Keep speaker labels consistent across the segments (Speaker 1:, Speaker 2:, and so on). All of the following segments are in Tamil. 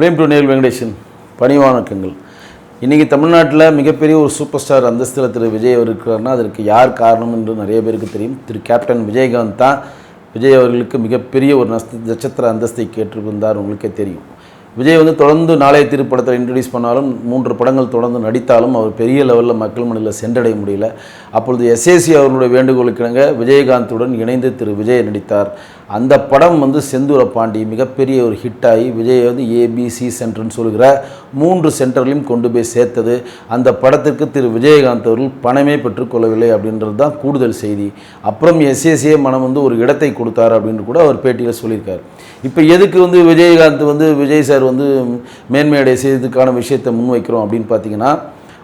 Speaker 1: பிரேம் டு நேல் வெங்கடேஷன் பணிவாணக்கங்கள் இன்றைக்கி தமிழ்நாட்டில் மிகப்பெரிய ஒரு சூப்பர் ஸ்டார் அந்தஸ்தில் திரு விஜய் அவர் இருக்கிறார்னா அதற்கு யார் காரணம் என்று நிறைய பேருக்கு தெரியும். திரு கேப்டன் விஜயகாந்த் தான் விஜய் அவர்களுக்கு மிகப்பெரிய ஒரு நஸ்த நட்சத்திர அந்தஸ்தை கேட்டிருந்தார் உங்களுக்கே தெரியும். விஜய் வந்து தொடர்ந்து நாளைய திருப்படத்தை இன்ட்ரடியூஸ் பண்ணாலும் மூன்று படங்கள் தொடர்ந்து நடித்தாலும் அவர் பெரிய லெவலில் மக்கள் மனதில் சென்றடைய முடியல. அப்பொழுது எஸ்ஏசி அவர்களுடைய வேண்டுகோளுக்கிணங்க விஜயகாந்துடன் இணைந்து திரு விஜய் நடித்தார். அந்த படம் வந்து செந்தூர பாண்டி மிகப்பெரிய ஒரு ஹிட்டாகி விஜய் வந்து ஏபிசி சென்டர்னு சொல்கிற மூன்று சென்டர்லையும் கொண்டு போய் சேர்த்தது. அந்த படத்திற்கு திரு விஜயகாந்த் அவர்கள் பணமே பெற்றுக்கொள்ளவில்லை அப்படின்றது தான் கூடுதல் செய்தி. அப்புறம் எஸ்ஏசியே மனம் வந்து ஒரு இடத்தை கொடுத்தார் அப்படின்னு கூட அவர் பேட்டியில் சொல்லியிருக்கார். இப்போ எதுக்கு வந்து விஜயகாந்த் வந்து விஜய் சார் வந்து மேன்மையடை செய்ததுக்கான விஷயத்தை முன்வைக்கிறோம் அப்படின்னு பார்த்தீங்கன்னா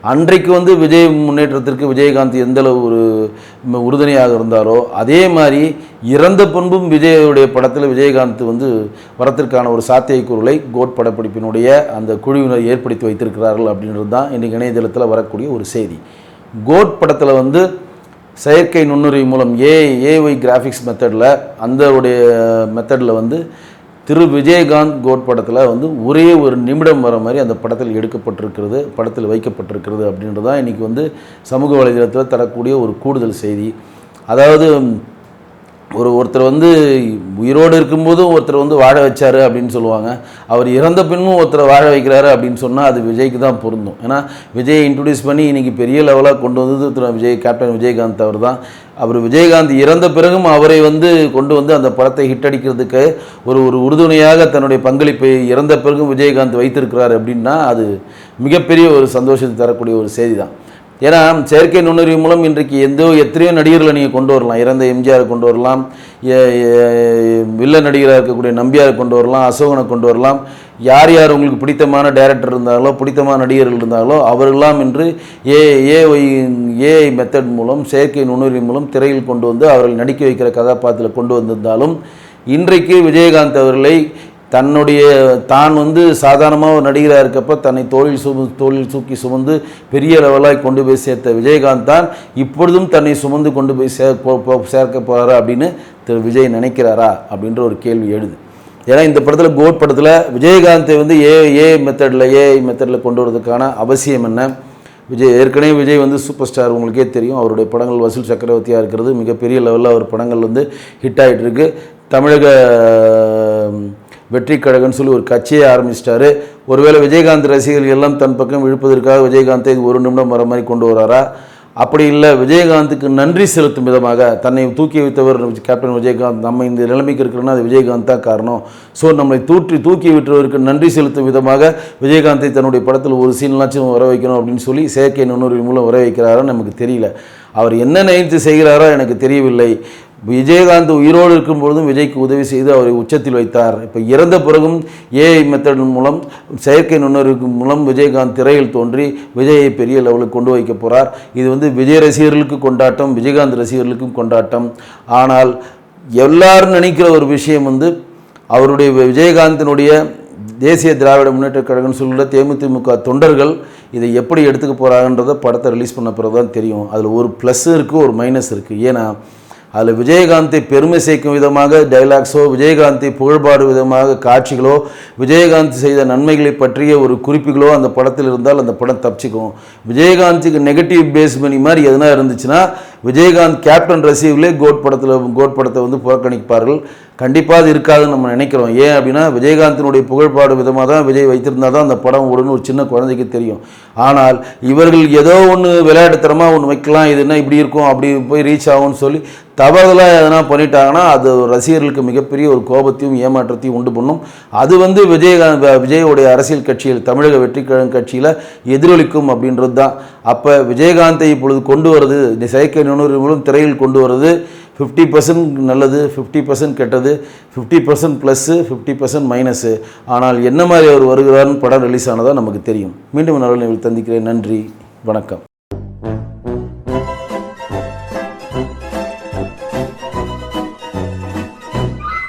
Speaker 1: அன்றைக்கு வந்து விஜய் முன்னேற்றத்திற்கு விஜயகாந்த் எந்தளவு ஒரு உறுதுணையாக இருந்தாரோ அதே மாதிரி இறந்த பண்பும் விஜயுடைய படத்தில் விஜயகாந்த் வந்து வரத்திற்கான ஒரு சாத்தியக்கூறுகளை கோட் படப்பிடிப்பினுடைய அந்த குழுவினர் ஏற்படுத்தி வைத்திருக்கிறார்கள் அப்படின்றது தான் இன்றைக்கு இணையதளத்தில் வரக்கூடிய ஒரு செய்தி. கோட் படத்தில் வந்து செயற்கை நுண்ணுரிமை மூலம் ஏ ஏஒய் கிராஃபிக்ஸ் மெத்தடில் அந்த உடைய மெத்தடில் வந்து திரு விஜயகாந்த் கோட் படத்தில் வந்து ஒரே ஒரு நிமிடம் வர மாதிரி அந்த படத்தில் எடுக்கப்பட்டிருக்கிறது படத்தில் வைக்கப்பட்டிருக்கிறது அப்படின்றது தான் இன்றைக்கி வந்து சமூக வலைதளத்தில் தரக்கூடிய ஒரு கூடுதல் செய்தி. அதாவது ஒரு ஒருத்தர் வந்து உயிரோடு இருக்கும்போதும் ஒருத்தர் வந்து வாழ வச்சாரு அப்படின்னு சொல்லுவாங்க. அவர் இறந்த பின்னும் ஒருத்தரை வாழ வைக்கிறாரு அப்படின்னு சொன்னால் அது விஜய்க்கு தான் பொருந்தும். ஏன்னா விஜய் இன்ட்ரடியூஸ் பண்ணி இன்றைக்கி பெரிய லெவலாக கொண்டு வந்தது விஜய் கேப்டன் விஜயகாந்த் அவர் தான் அவர் விஜயகாந்த் இறந்த பிறகும் அவரை வந்து கொண்டு வந்து அந்த படத்தை ஹிட் அடிக்கிறதுக்கு ஒரு ஒரு உறுதுணையாக தன்னுடைய பங்களிப்பை இறந்த பிறகும் விஜயகாந்த் வைத்திருக்கிறார் அப்படின்னா அது மிகப்பெரிய ஒரு சந்தோஷத்தை தரக்கூடிய ஒரு செய்தி தான் ஏன்னா செயற்கை நுண்ணறிவு மூலம் இன்றைக்கு எந்த எத்தனையோ நடிகர்களை நீங்கள் கொண்டு வரலாம். இறந்த எம்ஜிஆர் கொண்டு வரலாம். வில்ல நடிகராக இருக்கக்கூடிய நம்பியாரை கொண்டு வரலாம். அசோகனை கொண்டு வரலாம். யார் யார் உங்களுக்கு பிடித்தமான டைரக்டர் இருந்தாங்களோ பிடித்தமான நடிகர்கள் இருந்தாங்களோ அவர்களெல்லாம் இன்று ஏ ஏஒய் ஏஐ மெத்தட் மூலம் செயற்கை நுண்ணறிவு மூலம் திரையில் கொண்டு வந்து அவர்கள் நடிக்க வைக்கிற கதாபாத்திரத்தில் கொண்டு வந்திருந்தாலும் இன்றைக்கு விஜயகாந்த் அவர்களை தன்னுடைய தான் வந்து சாதாரணமாக ஒரு நடிகராக இருக்கப்ப தன்னை தோழில் சும தோழில் தூக்கி சுமந்து பெரிய லெவலாக கொண்டு போய் சேர்த்த விஜயகாந்த் தான் இப்பொழுதும் தன்னை சுமந்து கொண்டு போய் சே போ- சேர்க்க போகிறாரா அப்படின்னு திரு விஜய் நினைக்கிறாரா அப்படின்ற ஒரு கேள்வி எழுது. ஏன்னா இந்த படத்தில் கோட் படத்தில் விஜயகாந்தை வந்து ஏ ஏ மெத்தடில் ஏஐ மெத்தடில் கொண்டு வரதுக்கான அவசியம் என்ன? விஜய் ஏற்கனவே விஜய் வந்து சூப்பர் ஸ்டார் உங்களுக்கே தெரியும். அவருடைய படங்கள் வசூல் சக்கரவர்த்தியாக இருக்கிறது. மிகப்பெரிய லெவலில் அவர் படங்கள் வந்து ஹிட் ஆகிட்டு இருக்கு. தமிழக வெற்றி கழகம்னு சொல்லி ஒரு கட்சியை ஆரம்பிச்சிட்டாரு. ஒருவேளை விஜயகாந்த் ரசிகர்கள் எல்லாம் தன் பக்கம் இழுப்பதற்காக விஜயகாந்தை இது ஒரு நிமிடம் வர மாதிரி கொண்டு வராரா? அப்படி இல்லை விஜயகாந்துக்கு நன்றி செலுத்தும் விதமாக தன்னை தூக்கி வைத்தவர் கேப்டன் விஜயகாந்த். நம்ம இந்த நிலைமைக்கு இருக்கிறோன்னா அது விஜயகாந்த் தான் காரணம். ஸோ நம்மளை தூற்றி தூக்கி விட்டவருக்கு நன்றி செலுத்தும் விதமாக விஜயகாந்தை தன்னுடைய படத்தில் ஒரு சீன்லாச்சும் வர வைக்கணும் அப்படின்னு சொல்லி செயற்கை நுண்ணுறவின் மூலம் வர வைக்கிறாரோ நமக்கு தெரியல. அவர் என்ன நினைத்து செய்கிறாரோ எனக்கு தெரியவில்லை. விஜயகாந்த் உயிரோடு இருக்கும் பொழுதும் விஜய்க்கு உதவி செய்து அவரை உச்சத்தில் வைத்தார். இப்போ இறந்த பிறகும் ஏஐ மெத்தட் மூலம் செயற்கை நுண்ணறிவு மூலம் விஜயகாந்த் திரையில் தோன்றி விஜயை பெரிய லெவலுக்கு கொண்டு வைக்க போகிறார் இது வந்து விஜய் ரசிகர்களுக்கு கொண்டாட்டம் விஜயகாந்த் ரசிகர்களுக்கும் கொண்டாட்டம். ஆனால் எல்லாரும் நினைக்கிற ஒரு விஷயம் வந்து அவருடைய விஜயகாந்தினுடைய தேசிய திராவிட முன்னேற்றக் கழகம் சொல்லுற தேமுதிமுக தொண்டர்கள் இதை எப்படி எடுத்துக்க போகிறாங்கன்றதை படத்தை ரிலீஸ் பண்ண பிறகு தான் தெரியும். அதில் ஒரு ப்ளஸ்ஸு இருக்குது ஒரு மைனஸ் இருக்குது ஏன்னா அதில் விஜயகாந்தை பெருமை சேர்க்கும் விதமாக டைலாக்ஸோ விஜயகாந்தை புகழ்பாடு விதமாக காட்சிகளோ விஜயகாந்த் செய்த நன்மைகளை பற்றிய ஒரு குறிப்புகளோ அந்த படத்தில் இருந்தால் அந்த படம் தப்பிச்சுக்கும். விஜயகாந்துக்கு நெகட்டிவ் பேஸ் பண்ணி மாதிரி எதுனா இருந்துச்சுன்னா விஜயகாந்த் கேப்டன் ரசீவ்லே கோட் படத்தில் கோட் படத்தை வந்து புறக்கணிப்பார்கள். கண்டிப்பாக அது இருக்காதுன்னு நம்ம நினைக்கிறோம். ஏன் அப்படின்னா விஜயகாந்தினுடைய புகழ்பாடு விதமாக தான் விஜய் வைத்திருந்தால் தான் அந்த படம் ஓடுன்னு ஒரு சின்ன குழந்தைக்கு தெரியும். ஆனால் இவர்கள் ஏதோ ஒன்று விளையாட்டுத்தனமாக ஒன்று வைக்கலாம் இது என்ன இப்படி இருக்கும் அப்படி போய் ரீச் ஆகும்னு சொல்லி தவறுதலாக எதனா பண்ணிட்டாங்கன்னா அது ரசிகர்களுக்கு மிகப்பெரிய ஒரு கோபத்தையும் ஏமாற்றத்தையும் உண்டு பண்ணும். அது வந்து விஜயகாந்த் விஜயோடைய அரசியல் கட்சியில் தமிழக வெற்றி கழகம் கட்சியில் எதிரொலிக்கும் அப்படின்றது தான். அப்போ விஜயகாந்தை இப்பொழுது கொண்டு வருது இந்த செயற்கை நுண்ணுரிமைகளும் திரையில் கொண்டு வருது ஃபிஃப்டி பர்சன்ட் நல்லது ஃபிஃப்டி பர்சன்ட் கெட்டது fifty percent plus fifty percent minus ஆனால் என்ன மாதிரி அவர் வருகிறார்னு படம் ரிலீஸ் ஆனதாக நமக்கு தெரியும். மீண்டும் நல்ல நிகழ்வு சந்திக்கிறேன். நன்றி. வணக்கம்.